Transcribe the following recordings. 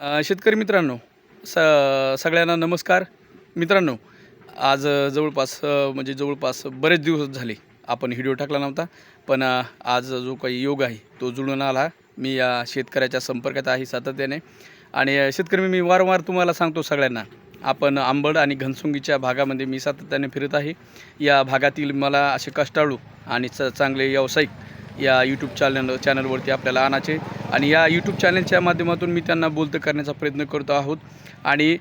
शेतकरी मित्रांनो स सगळ्यांना नमस्कार. मित्रांनो आज जवळपास म्हणजे जवळपास बरेच दिवस झाले आपण व्हिडिओ टाकला नव्हता पण आज जो काही योग आहे तो जुळून आला. मी या शेतकऱ्याच्या संपर्कात आहे सातत्याने. आणि शेतकरी मी वारंवार तुम्हाला सांगतो सगळ्यांना आपण आंबड आणि घनसुंगीच्या भागामध्ये मी सातत्याने फिरत आहे. या भागातील मला असे कष्टाळू आणि च चांगले व्यावसायिक या यूट्यूब चॅनल चॅनलवरती आपल्याला आणायचे. आणि या यूट्यूब चॅनलच्या माध्यमातून मी त्यांना बोलतं करण्याचा प्रयत्न करतो आहोत. आणि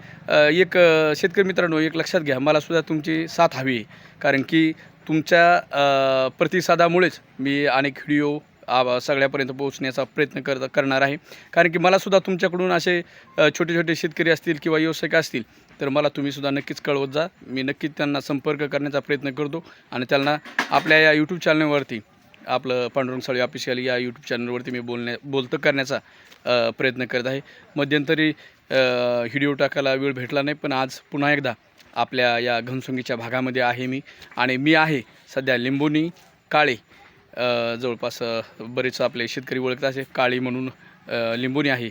एक शेतकरी मित्रांनो एक लक्षात घ्या मलासुद्धा तुमची साथ हवी आहे. कारण की तुमच्या प्रतिसादामुळेच मी अनेक व्हिडिओ आ- सगळ्यापर्यंत पोहोचण्याचा प्रयत्न कर करणार आहे. कारण की मलासुद्धा तुमच्याकडून असे छोटे छोटे शेतकरी असतील किंवा व्यावसायिक असतील तर मला तुम्हीसुद्धा नक्कीच कळवत जा. मी नक्कीच त्यांना संपर्क करण्याचा प्रयत्न करतो. आणि त्यांना आपल्या या यूट्यूब चॅनलवरती आपलं पांडुरंग साळी ऑफिशियल या यूट्यूब चॅनलवरती मी बोलण्या बोलतं करण्याचा प्रयत्न करत आहे. मध्यंतरी व्हिडिओ टाकायला वेळ भेटला नाही पण आज पुन्हा एकदा आपल्या या घनसुंगीच्या भागामध्ये आहे मी आणि मी आहे सध्या लिंबोनी काळे. जवळपास बरेच आपले शेतकरी ओळखतात असे काळी म्हणून लिंबोनी आहे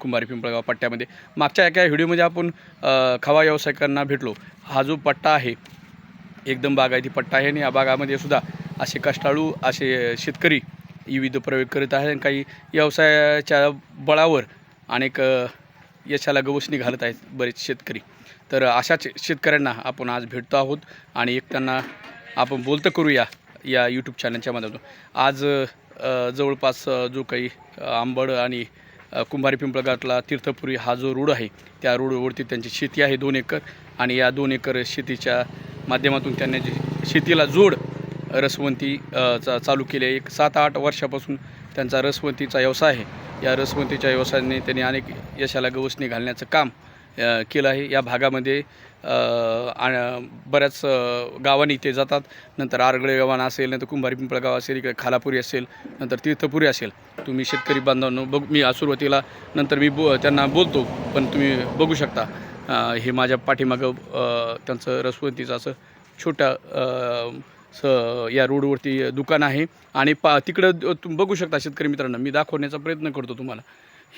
कुंभारी पिंपळगाव पट्ट्यामध्ये. मागच्या एका व्हिडिओमध्ये आपण खवा व्यावसायिकांना भेटलो. हा जो पट्टा आहे एकदम बागायती पट्टा आहे आणि या बागामध्ये सुद्धा असे कष्टाळू असे शेतकरी विविध प्रयोग करीत आहेत आणि काही व्यवसायाच्या बळावर अनेक यशाला गवसणी घालत आहेत बरेच शेतकरी. तर अशाच शेतकऱ्यांना आपण आज भेटतो आहोत आणि एक त्यांना आपण बोलतं करूया या यूट्यूब चॅनलच्या माध्यमातून. आज जवळपास जो काही आंबड आणि कुंभारी पिंपळगाटला तीर्थपुरी हा जो रोड आहे त्या रोडवरती त्यांची शेती आहे दोन एकर आणि या दोन एकर शेतीच्या माध्यमातून त्यांनी जी शेतीला जोड रसवंती चा चालू केली. आहे एक सात आठ वर्षापासून त्यांचा रसवंतीचा व्यवसाय आहे. या रसवंतीच्या व्यवसायाने त्यांनी अनेक यशाला गवसणी घालण्याचं काम केलं आहे. या भागामध्ये बऱ्याच गावांनी ते जातात. नंतर आरगळे गावानं असेल नंतर कुंभारी पिंपळ गाव असेल इकडे खालापुरी असेल नंतर तीर्थपुरी असेल. तुम्ही शेतकरी बांधवांनो बघ मी आ- सुरुवातीला नंतर मी बो त्यांना बोलतो पण तुम्ही बघू शकता हे माझ्या पाठीमागं त्यांचं रसवंतीचं असं छोटं स या रोडवरती दुकान आहे. आणि पा तिकडं तुम तुम्ही बघू शकता शेतकरी मित्रांनो मी दाखवण्याचा प्रयत्न करतो तुम्हाला.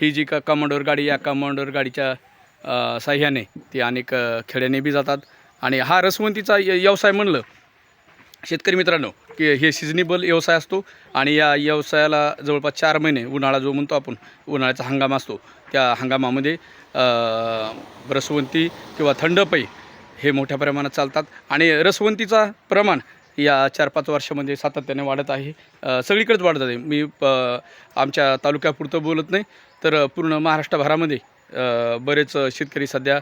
ही जी का कमांडर गाडी या कमांडर गाडीच्या साह्याने ते अनेक खेड्याने बी जातात. आणि हा रसवंतीचा य- व्यवसाय म्हणलं शेतकरी मित्रांनो की हे सिजनेबल व्यवसाय असतो. आणि या व्यवसायाला जवळपास चार महिने उन्हाळा जो म्हणतो आपण उन्हाळ्याचा हंगाम असतो. त्या हंगामामध्ये रसवंती किंवा थंडपई हे मोठ्या प्रमाणात चालतात. आणि रसवंतीचा प्रमाण या चार पाच वर्षामध्ये सातत्याने वाढत आहे. सगळीकडेच वाढत आहे. मी प आमच्या तालुक्यापुरतं बोलत नाही तर पूर्ण महाराष्ट्रभरामध्ये बरेच शेतकरी सध्या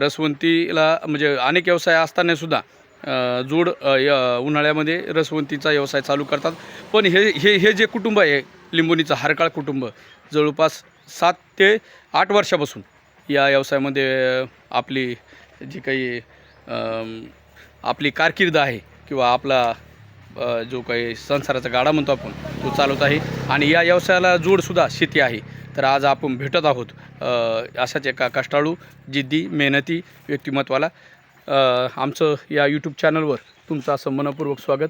रसवंतीला म्हणजे अनेक व्यवसाय असतानासुद्धा जोड य- उन्हाळ्यामध्ये रसवंतीचा व्यवसाय चालू करतात. पण हे हे हे जे कुटुंब आहे लिंबोनीचं हारकाळ कुटुंब जवळपास सात ते आठ वर्षापासून या व्यवसायामध्ये आपली जी काही आपली कारकीर्द आहे किंवा आपला जो काही संसाराचा गाडा म्हणतो आपण तो चालवत आहे. आणि या व्यवसायाला जोडसुद्धा शेती आहे. तर आज आपण भेटत आहोत अशाच एका कष्टाळू जिद्दी मेहनती व्यक्तिमत्वाला. आमचं या यूट्यूब चॅनलवर तुमचं असं मनपूर्वक स्वागत.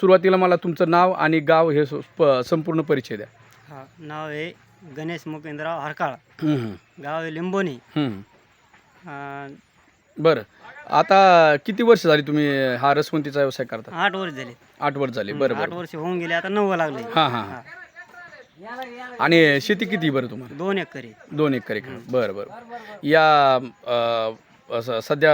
सुरुवातीला मला तुमचं नाव आणि गाव हे प- संपूर्ण परिचय द्या. हा नाव आहे गणेश मुकेंद्रराव हरकाळ. गाव आहे लिंबोनी बरं. आता किती वर्ष झाली तुम्ही हा रसवंतीचा व्यवसाय करता? आठ वर्ष झाले. आठ वर्ष झाली. बरं आठ बरं वर्ष होऊन गेले आता नव्वं लागले हां हां हां. आणि शेती किती बरं तुम्हाला? दोन एकर आहे. दोन एकर एकर. बरं बरं. या अ, सध्या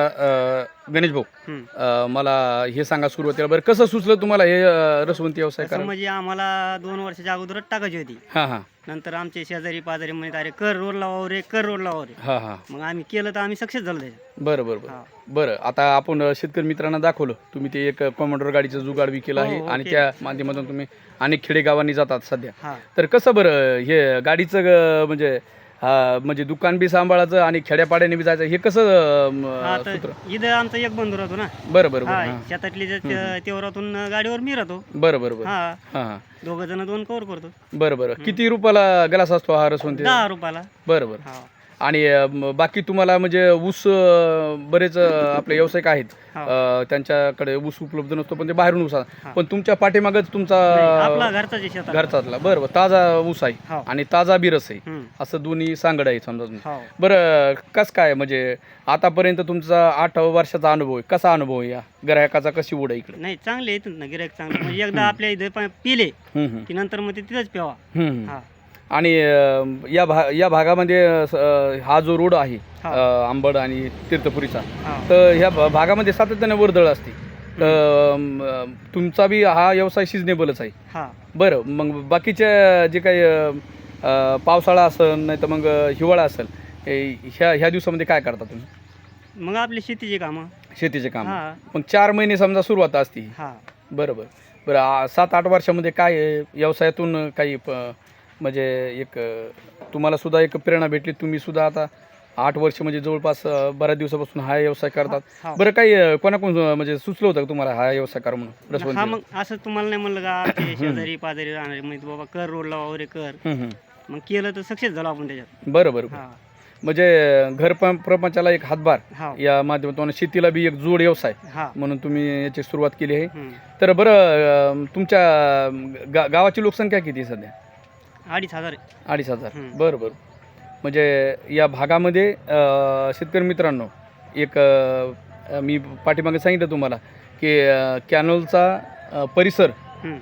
गणेश भाऊ मला हे सांगा सुरुवातीला बरं कसं सुचलं तुम्हाला हे रसवंती व्यवसाय करा म्हणजे आम्हाला दोन वर्षाच्या अगोदरच टाकायची होती. हां हां. नंतर आमचे शेजारी पाजारी म्हणजे अरे कर रोड लावावर रे कर रोड लावावर रे. हां हां. मग आम्ही केलं तर आम्ही सक्सेस झालो त्याच्यात. बरं बरं बरं. हा. बरं आता आपण शेतकरी मित्रांना दाखवलं. तुम्ही ते एक कमांडर गाडीचं जुगाड बी केलं हो, आहे हो, आणि केलं. त्या माध्यमातून तुम्ही अनेक खेडेगावांनी जातात सध्या. हा. तर कसं बरं हे गाडीचं ग- म्हणजे हा, म्हणजे दुकान बी सांभाळायचं आणि खेड्यापाड्याने बी जायचं हे कसं अ, म, तर सूत्र? इथं आमचा एक बंधू राहतो ना. बरं बरं बरं हां. शेतातली जे ते- तेवरातून गाडीवर मी राहतो. बरं बरं बरं. हा. हां हां. दोघं जण दोन कवर करतो. बरं बरं. किती रुपयाला ग्लास असतो हा रसवंती? दहा रुपयाला. बरं बरं. हा. आणि बाकी तुम्हाला म्हणजे ऊस बरेच आपले व्यावसायिक आहेत हा. अ, त्यांच्याकडे ऊस उपलब्ध नसतो पण ते बाहेरून ऊस आणतात. पण तुमच्या पाठीमागच तुमचा आपला घरचा जे शेतात घरचातला बरं बरं ताजा ऊस आहे हो. आणि ताजा बिरस आहे हम्म. असं दोन्ही सांगड आहे समजा तुम्ही. हो बरं कस काय म्हणजे आतापर्यंत तुमचा आठ वर्षाचा अनुभव आहे कसा अनुभव आहे या ग्राहकाचा कशी ओढ आहे इकडे नाही चांगले येतात ना गिरायक चांगले म्हणजे एकदा आपल्या इथे पिले. की नंतर मग ते तिथंच. हा आणि या भा या भागामध्ये हा जो रोड आहे हा. अं, अंबड आणि तीर्थपुरीचा हा. तर ह्या भा- भागामध्ये सातत्याने वर्दळ असते. तर तुमचा बी हा व्यवसाय सिजनेबलच आहे. हा. बरं मग बाकीच्या जे काही अं, अं, पावसाळा असेल नाही तर मग हिवाळा असेल हे- ह्या ह्या दिवसामध्ये काय करता तुम्ही? मग आपली शेतीची कामं. शेतीचे काम. हा. मग चार महिने समजा सुरुवात असते. हा. बरोबर. बरं आ- सात आठ वर्षामध्ये काय? व्यवसायातून काही प म्हणजे एक तुम्हाला सुद्धा एक प्रेरणा भेटली. तुम्ही सुद्धा आता आठ वर्ष म्हणजे जवळपास बऱ्याच दिवसापासून हा व्यवसाय करतात. बरं काही कोणाकोण म्हणजे सुचलं होतं का तुम्हाला हा व्यवसाय करा म्हणून? हा? मग असं तुम्हाला नाही म्हणलं का शेजारी पाजारी राहणारे म्हणजे बाबा कर रोडला वगैरे कर. मग केलं तर सक्सेस झालो आपण त्याच्यात. बरं बरं म्हणजे घर प्रपंचाला एक हातभार. या माध्यमातून शेतीला बी एक जोड व्यवसाय म्हणून तुम्ही याची सुरुवात केली आहे. तर बरं तुमच्या गावाची लोकसंख्या किती सध्या? अडीच हजार. अडीच हजार. बरं बरं म्हणजे या भागामध्ये शेतकरी मित्रांनो एक अ, मी पाठीमागे सांगितलं तुम्हाला की अ, कॅनोलचा परिसर.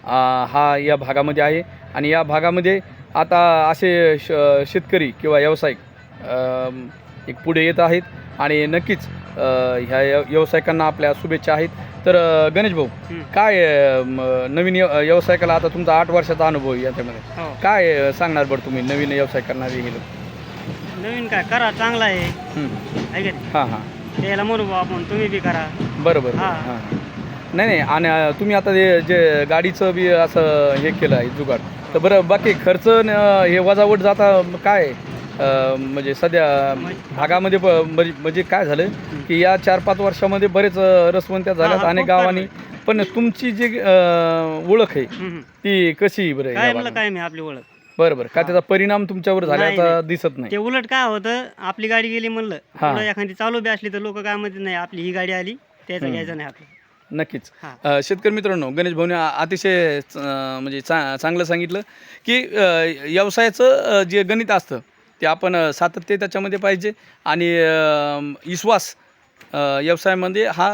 अ, हा या भागामध्ये आहे आणि या भागामध्ये आता असे श शेतकरी किंवा व्यावसायिक अ, एक पुढे येत आहेत आणि नक्कीच ह्या व्यावसायिकांना आपल्या शुभेच्छा आहेत. तर गणेश भाऊ. काय नवीन व्य- व्यावसायिकाला आता तुमचा आठ वर्षाचा अनुभव आहे याच्यामध्ये. हो. काय सांगणार बरं तुम्ही नवीन व्यवसाय करणारे हे लोक नवीन काय करा चांगला आहे. हं. हां हां. त्याला म्हणू आपण तुम्ही बी करा. बरं बरं हां. हां. नाही नाही आणि तुम्ही आता जे जे गाडीचं बी असं हे केलं आहे जुगाड. तर बरं बाकी खर्च हे वजावट जाता काय? म्हणजे सध्या भागामध्ये ब- म्हणजे म्हणजे काय झालं की या चार पाच वर्षामध्ये बरेच अ, रसवंत्या झाल्यात हां, अनेक खूप गावांनी पण तुमची जी अ, ओळख आहे हम्म. ती कशी बरं या काय म्हणलं भागामध्ये? काय मी आपली ओळख बरं बरं काय त्याचा परिणाम तुमच्यावर झाल्याचा. दिसत नाही ते उलट काय होतं आपली गाडी गेली म्हणलं हा. पुढं एखादी चालू बी असली तर लोक काय म्हणतात नाही आपली ही गाडी आली त्याचं घ्यायचं नाही आपलं नक्कीच हा. अ, शेतकरी मित्रांनो गणेश भाऊने आ- अतिशय अ, म्हणजे चा चांगलं सांगितलं की अ, व्यवसायाचं अ, जे गणित असतं ते आपण सातत्य त्याच्यामध्ये पाहिजे. आणि विश्वास व्यवसायामध्ये हा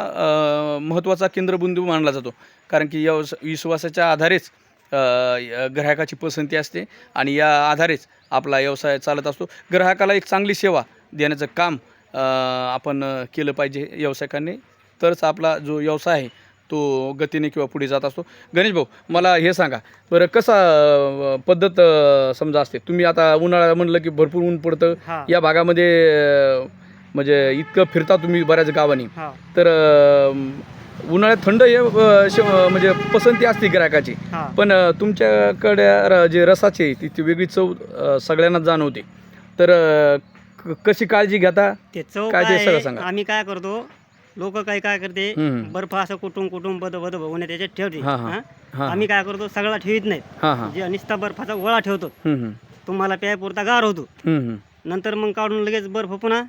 महत्त्वाचा केंद्रबिंदू मानला जातो. कारण की व्यवस विश्वासाच्या आधारेच ग्राहकाची पसंती असते आणि या आधारेच आपला व्यवसाय चालत असतो. ग्राहकाला एक चांगली सेवा देण्याचं काम आपण केलं पाहिजे व्यावसायिकांनी. तरच आपला जो व्यवसाय आहे तो गतीने किंवा पुढे जात असतो. गणेश भाऊ मला हे सांगा. बरं कसा पद्धत समजा असते? तुम्ही आता उन्हाळा म्हणलं की भरपूर ऊन पडतं. या भागामध्ये म्हणजे इतकं फिरता तुम्ही बऱ्याच गावांनी. तर उन्हाळ्यात थंड हे म्हणजे पसंती असते गिरायकाची हा. पण तुमच्याकडे जे रसाची ती वेगळी चव अ, सगळ्यांनाच जाणवते. तर कशी काळजी घेता? ते चव काय सगळं सांगा. आम्ही काय करतो लोक काय काय करते. बर्फ असं कुटुंब कुटुंब बद बद भवने त्याच्यात ठेवते हा, हा. हा? हां आम्ही काय करतो सगळा ठेवीत नाही हां हां जे निस्ता बर्फाचा गोळा ठेवतो हम्म, हम्म. तुम्हाला प्यायपुरता गार होतो हम्म, हम्म. नंतर मग काढून लगेच बर्फ पुन्हा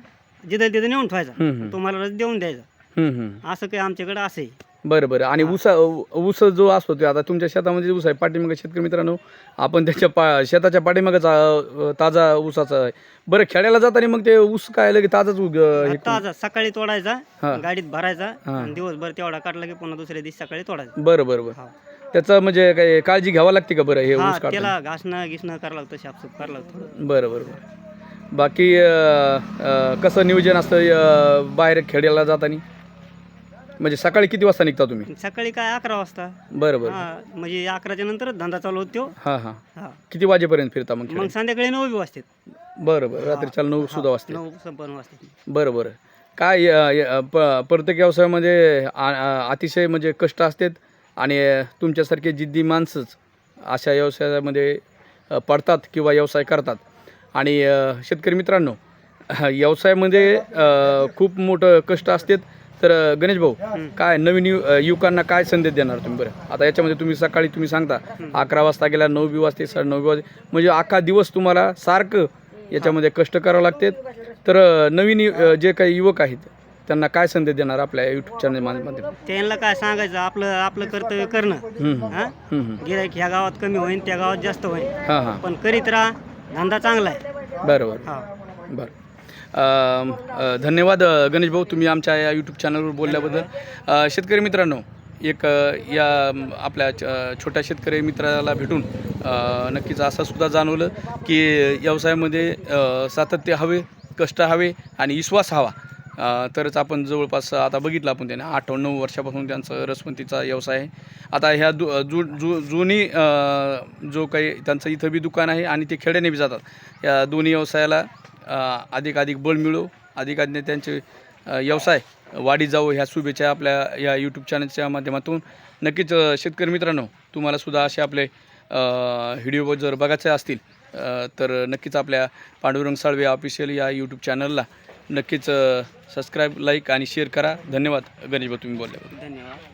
जिथं तिथं नेऊन ठेवायचा हम्म, हम्म. तुम्हाला रस देऊन द्यायचा हम्म, हम्म. असं काही आमच्याकडे असं बरं बरं. आणि ऊसा ऊस जो असतो ते आता तुमच्या शेतामध्ये ऊस आहे. पाठीमागे शेतकरी मित्रांनो आपण त्याच्या पा शेताच्या पाठीमागच ताजा ऊसाचा आहे. बरं खेड्याला जाताना मग ते ऊस काय लगे ताजाच उग हे आज सकाळी तोडायचा. गाडीत भरायचा. आणि दिवसभर तेवढा काढला की पुन्हा दुसऱ्या दिवशी सकाळी तोडायचा. बरं बरं बरं. हा. त्याचं म्हणजे काय काळजी घ्यावं लागते का बरं हे हा ऊस काढताना? त्याला घासणं घिसणं करावं लागतं शापसूप करावं लागतं. थोडं. बरं बरं बरं. बाकी अ, अ, कसं नियोजन असतं अ, बाहेर खेड्याला जाताना? म्हणजे सकाळी किती वाजता निघता तुम्ही? सकाळी काय अकरा वाजता. बरं बरं. हा म्हणजे अकराच्या नंतरच धंदा चालू होतो हां हां. हा. किती वाजेपर्यंत फिरता मग मग खेड्यात? संध्याकाळी नऊ बी वाजतात. बरं बरं. रात्रीच्या नऊ सुद्धा वाजते नऊ पण वाजतात. बरं बरं. काय अ, य- प प्रत्येक व्यवसायामध्ये आ- आ- अतिशय म्हणजे कष्ट असतात आणि तुमच्यासारखे जिद्दी माणसंच अशा व्यवसायामध्ये अ, पडतात किंवा व्यवसाय करतात. आणि अ, शेतकरी मित्रांनो व्यवसायामध्ये अ, खूप मोठं कष्ट असतात. तर गणेश भाऊ काय नवीन यु अ, युवकांना काय संदेश देणार तुम्ही बरं? आता याच्यामध्ये तुम्ही सकाळी तुम्ही सांगता अकरा वाजता गेला नऊ बी वाजते साडे नऊ बी वाजते. म्हणजे अख्खा दिवस तुम्हाला सारखं याच्यामध्ये कष्ट करावं लागते. तर अ, नवीन यु- अ, जे काही युवक आहेत त्यांना काय संदेश देणार आपल्या यूट्यूब चॅनल माध्यमातून? त्यांना काय सांगायचं आपलं आपलं कर्तव्य करणं. हम्म, हा? हम्म, हम्म. गिराईक ह्या गावात कमी होईल त्या गावात जास्त होईल हां हां. पण करीत राहा धंदा चांगला आहे. बरोबर. हा. बरं. धन्यवाद गणेश भाऊ तुम्ही आमच्या या यूट्यूब चॅनलवर बोलल्याबद्दल. शेतकरी मित्रांनो एक या आपल्या च- छोट्या शेतकरी मित्राला भेटून नक्कीच असं सुद्धा जाणवलं की व्यवसायामध्ये सातत्य हवे कष्ट हवे आणि विश्वास हवा. तरच आपण जवळपास आता बघितलं आपण त्यांना आठ नऊ वर्षापासून त्यांचं रसवंतीचा व्यवसाय आहे. आता ह्या दु जु जु जुनी जो काही त्यांचं इथं बी दुकान आहे आणि ते खेड्याने बी जातात. या दोन्ही व्यवसायाला अधिकाधिक बळ मिळो अधिकाधिक त्यांचे व्यवसाय वाढी जावो ह्या शुभेच्छा आपल्या या यूट्यूब चॅनलच्या माध्यमातून. नक्कीच शेतकरी मित्रांनो तुम्हाला सुद्धा असे आपले व्हिडिओ जर बघायचे असतील तर नक्कीच आपल्या पांडुरंग साळवे ऑफिशियल या यूट्यूब चॅनलला नक्कीच सबस्क्राईब लाईक आणि शेअर करा. धन्यवाद. गणेश भाऊ तुम्ही बोलल्याबद्दल धन्यवाद.